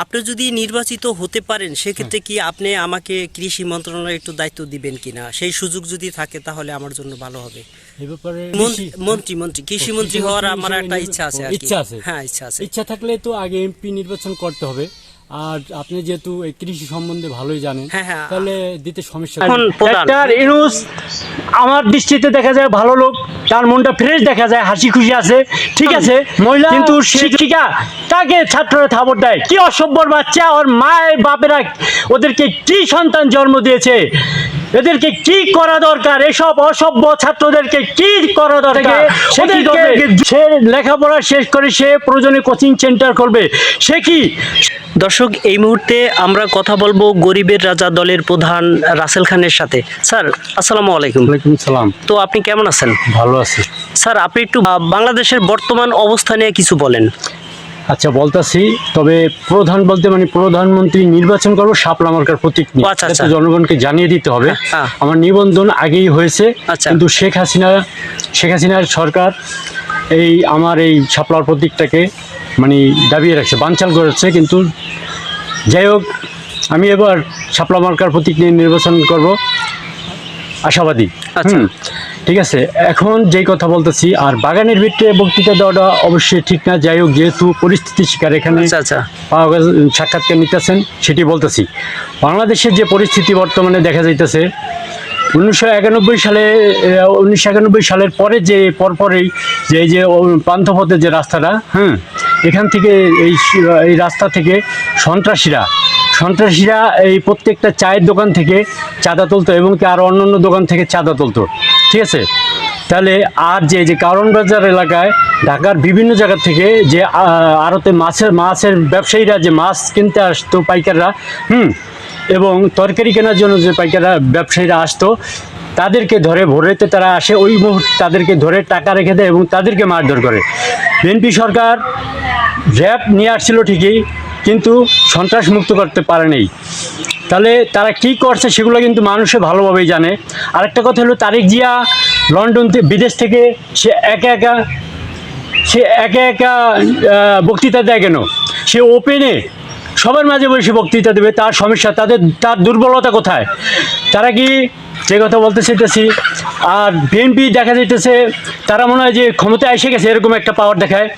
আপনি যদি নির্বাচিত হতে পারেন সেক্ষেত্রে কি আপনি আমাকে কৃষি মন্ত্রণালয়ে একটু দায়িত্ব দিবেন কিনা? সেই সুযোগ যদি থাকে তাহলে আমার জন্য ভালো হবে। মন- মন্ত্রী মন্ত্রী কৃষি মন্ত্রী হওয়ার আমার একটা ইচ্ছা আছে ইচ্ছা আছে। হ্যাঁ ইচ্ছা আছে। ইচ্ছা থাকলে তো আগে এমপি নির্বাচন করতে হবে। আর আপনি যেহেতু এই কৃষি সম্বন্ধে ভালোই জানেন হ্যাঁ, হ্যাঁ। তাহলে দিতে সমস্যা ডাক্তার ইনুস আমার দৃষ্টিতে দেখা যায় ভালো লোক তার মনটা ফ্রেশ দেখা যায় হাসি খুশি আছে ঠিক আছে মহিলা কিন্তু শিক্ষিকা তাকে ছাত্ররা থাবর দেয়। কি অসভ্যর বাচ্চা ওর মায়ের বাপেরা ওদেরকে কি সন্তান জন্ম দিয়েছে? এদেরকে কি করা দরকার? এসব অসভ্য ছাত্রদেরকে কি করা দরকার? সে লেখাপড়া শেষ করে সে প্রয়োজনে কোচিং সেন্টার করবে। সে কি? দর্শক এই মুহূর্তে আমরা কথা বলব গরিবের রাজা দলের প্রধান রাসেল খানের সাথে। স্যার আসসালামু আলাইকুম। ওয়ালাইকুম সালাম। তো আপনি কেমন আছেন? ভালো আছি। স্যার আপনি একটু বাংলাদেশের বর্তমান অবস্থা নিয়ে কিছু বলেন। আচ্ছা বলতাছি তবে প্রধান বলতে মানে প্রধানমন্ত্রী নির্বাচন করব শাপলা মার্কার প্রতীক নিয়ে আচ্ছা, আচ্ছা। জনগণকে জানিয়ে দিতে হবে হ্যাঁ। আমার নিবন্ধন আগেই হয়েছে আচ্ছা। কিন্তু শেখ হাসিনা শেখ হাসিনার সরকার এই আমার এই শাপলার প্রতীকটাকে মানে দাবিয়ে রাখছে বানচাল করেছে কিন্তু যাই হোক আমি এবার শাপলা মার্কার প্রতীক নিয়ে নির্বাচন করব আশাবাদী আচ্ছা। ঠিক আছে এখন যেই কথা বলতেছি আর বাগানের ভিতরে বক্তৃতা দেওয়াটা অবশ্যই ঠিক না। যাই হোক যেহেতু পরিস্থিতি শিকার এখানে আচ্ছা আচ্ছা। পাওয়া সাক্ষাৎকার নিতেছেন সেটি বলতেছি। বাংলাদেশের যে পরিস্থিতি বর্তমানে দেখা যাইতেছে উনিশশো একানব্বই সালে উনিশশো একানব্বই সালের পরে যে পরপরেই যে এই যে পান্থপথের যে রাস্তাটা হ্যাঁ এখান থেকে এই এই রাস্তা থেকে সন্ত্রাসীরা সন্ত্রাসীরা এই প্রত্যেকটা চায়ের দোকান থেকে চাঁদা তুলতো এবং কি আরও অন্যান্য দোকান থেকে চাঁদা তুলতো। ঠিক আছে? তাহলে আর যে যে কারণ বাজার এলাকায় ঢাকার বিভিন্ন জায়গা থেকে যে আড়তে মাছের মাছের ব্যবসায়ীরা যে মাছ কিনতে আসতো পাইকাররা, হুম, এবং তরকারি কেনার জন্য যে পাইকাররা, ব্যবসায়ীরা আসতো, তাদেরকে ধরে ভোরেতে তারা আসে, ওই মুহূর্তে তাদেরকে ধরে টাকা রেখে দেয় এবং তাদেরকে মারধর করে। বিএনপি সরকার র্যাব নিয়ে আসছিল ঠিকই, কিন্তু সন্ত্রাস মুক্ত করতে পারেনি। তাহলে তারা কি করছে সেগুলো কিন্তু মানুষে ভালোভাবেই জানে। আরেকটা কথা হলো, তারেক জিয়া লন্ডন বিদেশ থেকে সে একা একা সে একা একা বক্তৃতা দেয় কেন? সে ওপেনে সবার মাঝে বসে বক্তৃতা দেবে, তার সমস্যা, তাদের, তার দুর্বলতা কোথায়? তারা কি যে কথা বলতে চাইতেছি, আর বিএনপি দেখা যাইতেছে, তারা মনে হয় যে ক্ষমতায় এসে গেছে, এরকম একটা পাওয়ার দেখায়।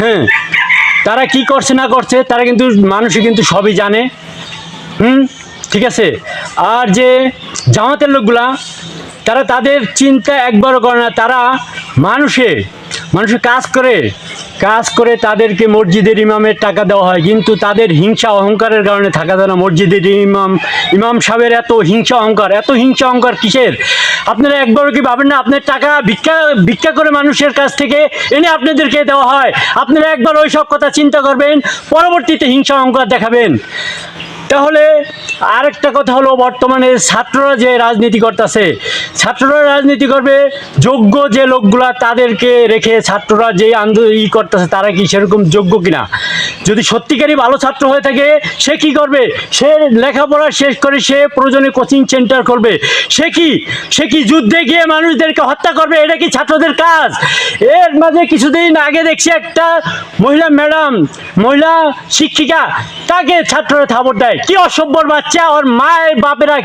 হ্যাঁ তারা কি করছে না করছে, তারা কিন্তু, মানুষই কিন্তু সবই জানে। হুম? ঠিক আছে? আর যে জামাতের লোকগুলা, তারা তাদের চিন্তা একবারও করে না। তারা মানুষে মানুষের কাজ করে কাজ করে তাদেরকে মসজিদের ইমামের টাকা দেওয়া হয়। কিন্তু তাদের হিংসা অহংকারের কারণে থাকা যায় না। মসজিদের ইমাম ইমাম সাহেবের এত হিংসা অহংকার, এত হিংসা অহংকার কিসের? আপনারা একবারও কি ভাবেন না, আপনার টাকা ভিক্ষা ভিক্ষা করে মানুষের কাছ থেকে এনে আপনাদেরকে দেওয়া হয়? আপনারা একবার ওই সব কথা চিন্তা করবেন, পরবর্তীতে হিংসা অহংকার দেখাবেন। তাহলে আরেকটা কথা হলো, বর্তমানে ছাত্ররা যে রাজনীতি করতেছে, ছাত্ররা রাজনীতি করবে, যোগ্য যে লোকগুলা তাদেরকে রেখে ছাত্ররা যে আন্দোলন ই করতেছে, তারা কি সেরকম যোগ্য কিনা? যদি সত্যিকারই ভালো ছাত্র হয়ে থাকে, সে কি করবে? সে লেখাপড়া শেষ করে সে প্রয়োজনে কোচিং সেন্টার করবে। সে কি? সে কি যুদ্ধে গিয়ে মানুষদেরকে হত্যা করবে? এটা কি ছাত্রদের কাজ? এর মাঝে কিছুদিন আগে দেখছি একটা মহিলা ম্যাডাম, মহিলা শিক্ষিকা, তাকে ছাত্ররা থাবর দেয়। কি অসভ্যর বাচ্চা, ওর মায়ের বাপেরা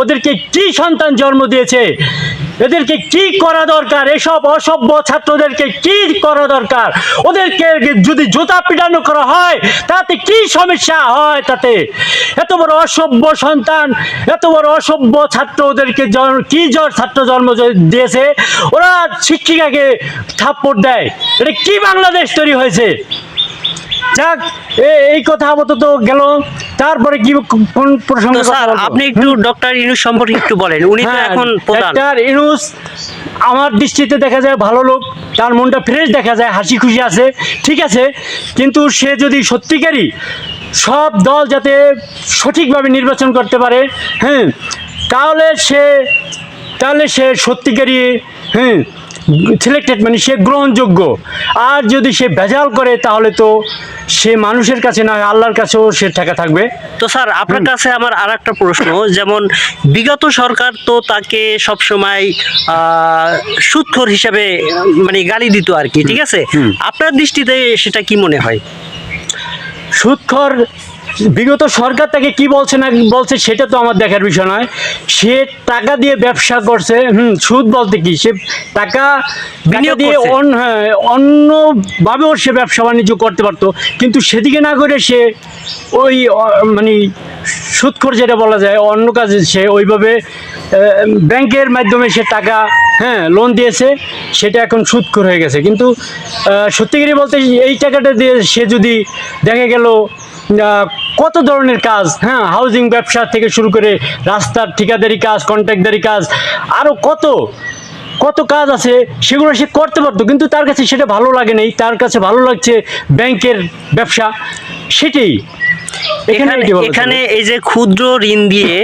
ওদেরকে কি সন্তান জন্ম দিয়েছে? এদেরকে কি করা দরকার? এসব অসভ্য ছাত্রদেরকে কি করা দরকার? ওদেরকে যদি জুতা পিটানো করা হয়, তাতে কি সমস্যা হয় তাতে? এত বড় অসভ্য সন্তান, এত বড় অসভ্য ছাত্র ওদেরকে কি জ্বর ছাত্র জন্ম দিয়েছে? ওরা শিক্ষিকাকে থাপ্পড় দেয়। এটা কি বাংলাদেশ তৈরি হয়েছে? যাক এই কথা আপাতত গেল। তারপরে কি কোন প্রসঙ্গে? স্যার আপনি একটু ডক্টর ইনুস সম্পর্কে একটু বলেন। উনি তো হ্যাঁ, এখন প্রধান। ডাক্তার ইনুস আমার দৃষ্টিতে দেখা যায় ভালো লোক। তার মনটা ফ্রেশ দেখা যায় হাসি খুশি আছে ঠিক আছে। কিন্তু সে যদি সত্যিকারই সব দল যাতে সঠিকভাবে নির্বাচন করতে পারে হ্যাঁ তাহলে সে তাহলে সে সত্যিকারই হ্যাঁ সিলেক্টেড মানে সে গ্রহণযোগ্য। আর যদি সে ভেজাল করে তাহলে তো সে মানুষের কাছে নয় আল্লাহর কাছেও সে ঠেকা থাকবে। তো স্যার আপনার কাছে আমার আর একটা প্রশ্ন যেমন বিগত সরকার তো তাকে সবসময় সুৎখর হিসাবে মানে গালি দিত আর কি ঠিক আছে? আপনার দৃষ্টিতে সেটা কি মনে হয়? সুৎখর বিগত সরকার তাকে কি বলছে না বলছে সেটা তো আমার দেখার বিষয় নয়। সে টাকা দিয়ে ব্যবসা করছে হুম সুদ বলতে কি? সে টাকা বিনিয়োগ দিয়ে হ্যাঁ, অন্যভাবেও সে ব্যবসা বাণিজ্য করতে পারতো। কিন্তু সেদিকে না করে সে ওই মানে সুদখোর যেটা বলা যায় অন্য কাজে সে ওইভাবে ব্যাংকের মাধ্যমে সে টাকা হ্যাঁ লোন দিয়েছে সেটা এখন সুদখোর হয়ে গেছে। কিন্তু সত্যিকারই বলতে এই টাকাটা দিয়ে সে যদি দেখা গেল কত ধরনের কাজ? হ্যাঁ হাউজিং ব্যবসা থেকে শুরু করে রাস্তার ঠিকাদারি কাজ কন্ট্রাক্টদারি কাজ আরও কত কত কাজ আছে সেগুলো সে করতে পারতো, কিন্তু তার কাছে সেটা ভালো লাগে নাই, তার কাছে ভালো লাগছে ব্যাংকের ব্যবসা, সেটাই। এখানে এই যে ক্ষুদ্র ঋণ দিয়ে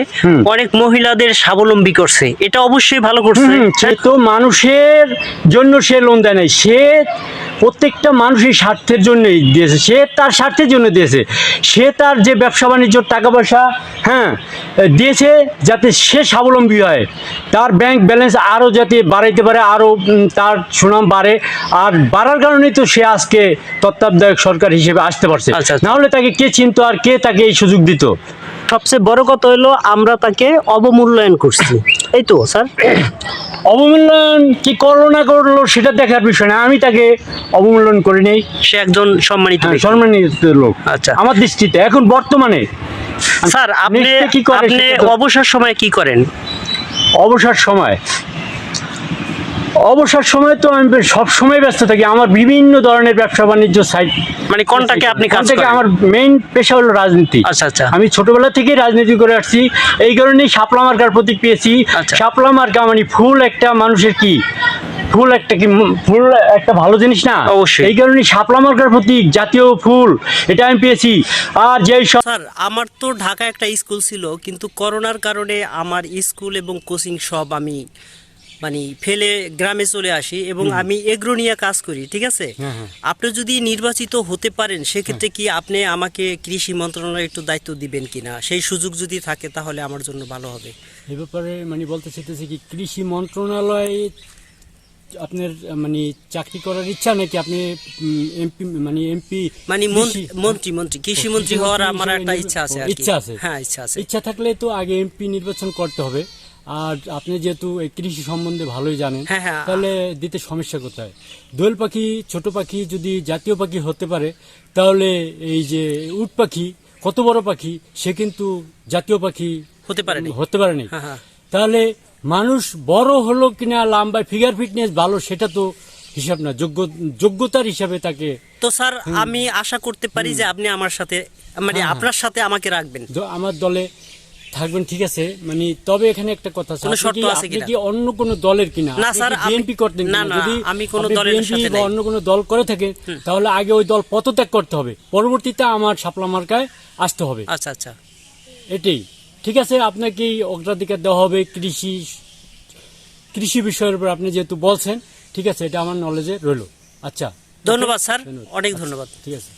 অনেক মহিলাদের স্বাবলম্বী করছে। এটা অবশ্যই ভালো করছে। সে তো মানুষের জন্য সে লোন দেয় নাই। সে প্রত্যেকটা মানুষের স্বার্থের জন্যই দিয়েছে। সে তার স্বার্থের জন্য দিয়েছে। সে তার যে ব্যবসা বাণিজ্য টাকা পয়সা হ্যাঁ দিয়েছে যাতে সে স্বাবলম্বী হয়। তার ব্যাংক ব্যালেন্স আরও যাতে বাড়াইতে পারে আরও তার সুনাম বাড়ে। আর বাড়ার কারণেই তো সে আজকে তত্ত্বাবধায়ক সরকার হিসেবে আসতে পারছে। আচ্ছা, আচ্ছা। তাকে কে চিনতো আর কে তাকে এই সুযোগ দিত? সবচেয়ে বড় কথা হলো আমরা তাকে অবমূল্যায়ন করছি। এই তো স্যার। অবমূল্যায়ন কি করল না করল সেটা দেখার বিষয় না। আমি তাকে অবমূল্যায়ন করি নেই। সে একজন সম্মানিত হ্যাঁ, সম্মানিত লোক। আচ্ছা। আমার দৃষ্টিতে এখন বর্তমানে। স্যার আপনি কি করে আপনি সেটা তো- অবসর সময়ে কি করেন? অবসর সময়? অবসর সময় তো আমি সব সময় ব্যস্ত থাকি। আমার বিভিন্ন ধরনের ব্যবসা বাণিজ্য সাইট মানে কোনটাকে আপনি কাজ থেকে করেন? আমার মেইন পেশা হলো রাজনীতি। আচ্ছা আচ্ছা। আমি ছোটবেলা থেকেই রাজনীতি করে আসছি। এই কারণেই শাপলা মার্কার প্রতীক পেয়েছি। আচ্ছা। শাপলা মার্কা মানে ফুল একটা মানুষের কি? ফুল একটা কি ফুল একটা ভালো জিনিস না? অবশ্যই। এই কারণে শাপলা মার্কার প্রতীক জাতীয় ফুল এটা আমি পেয়েছি। আর যেই সব স্যার আমার তো ঢাকা একটা স্কুল ছিল কিন্তু করোনার কারণে আমার স্কুল এবং কোচিং সব আমি মানে ফেলে গ্রামে চলে আসি এবং আমি এগ্রো নিয়ে কাজ করি ঠিক আছে? হ্যাঁ, হ্যাঁ। আপনি যদি নির্বাচিত হতে পারেন সেক্ষেত্রে কি আপনি আমাকে কৃষি মন্ত্রণালয়ে একটু দায়িত্ব দিবেন কিনা? সেই সুযোগ যদি থাকে তাহলে আমার জন্য ভালো হবে। এ ব্যাপারে মানে বলতে চাইতেছি কি কৃষি মন্ত্রণালয়ে আপনার মানে চাকরি করার ইচ্ছা নাকি আপনি এমপি মানে এমপি মানে মন্ত্রী মন্ত্রী কৃষি মন্ত্রী হওয়ার আমার একটা ইচ্ছা আছে ইচ্ছা আছে। হ্যাঁ ইচ্ছা আছে। ইচ্ছা থাকলে তো আগে এমপি নির্বাচন করতে হবে। আর আপনি যেহেতু এই কৃষি সম্বন্ধে ভালোই জানেন হ্যাঁ, হ্যাঁ। তাহলে দিতে সমস্যা কোথায়? দোয়েল পাখি ছোট পাখি যদি জাতীয় পাখি হতে পারে তাহলে এই যে উট পাখি কত বড় পাখি সে কিন্তু জাতীয় পাখি হতে পারেনি। হতে পারেনি। হ্যাঁ। তাহলে মানুষ বড় হলো কিনা লাম্বায় ফিগার ফিটনেস ভালো সেটা তো হিসাব না যোগ্য যোগ্যতার হিসাবে তাকে তো স্যার আমি আশা করতে পারি যে আপনি আমার সাথে মানে আপনার সাথে আমাকে রাখবেন। আমার দলে থাকবেন ঠিক আছে? মানে তবে এখানে একটা কথা আছে আপনি কি- অন্য কোনো দলের কিনা? বিএনপি করতেন? না, যদি আমি কোনো দলের সাথে বা অন্য কোনো দল করে থাকেন তাহলে আগে ওই দল পদত্যাগ করতে হবে। পরবর্তীতে আমার শাপলা মার্কায় আসতে হবে। আচ্ছা আচ্ছা। এটাই। ঠিক আছে আপনাকে অগ্রাধিকার দেওয়া হবে কৃষি কৃষি বিষয়ের উপর আপনি যেহেতু বলছেন ঠিক আছে এটা আমার নলেজে রইল। আচ্ছা। ধন্যবাদ স্যার। অনেক ধন্যবাদ। ঠিক আছে।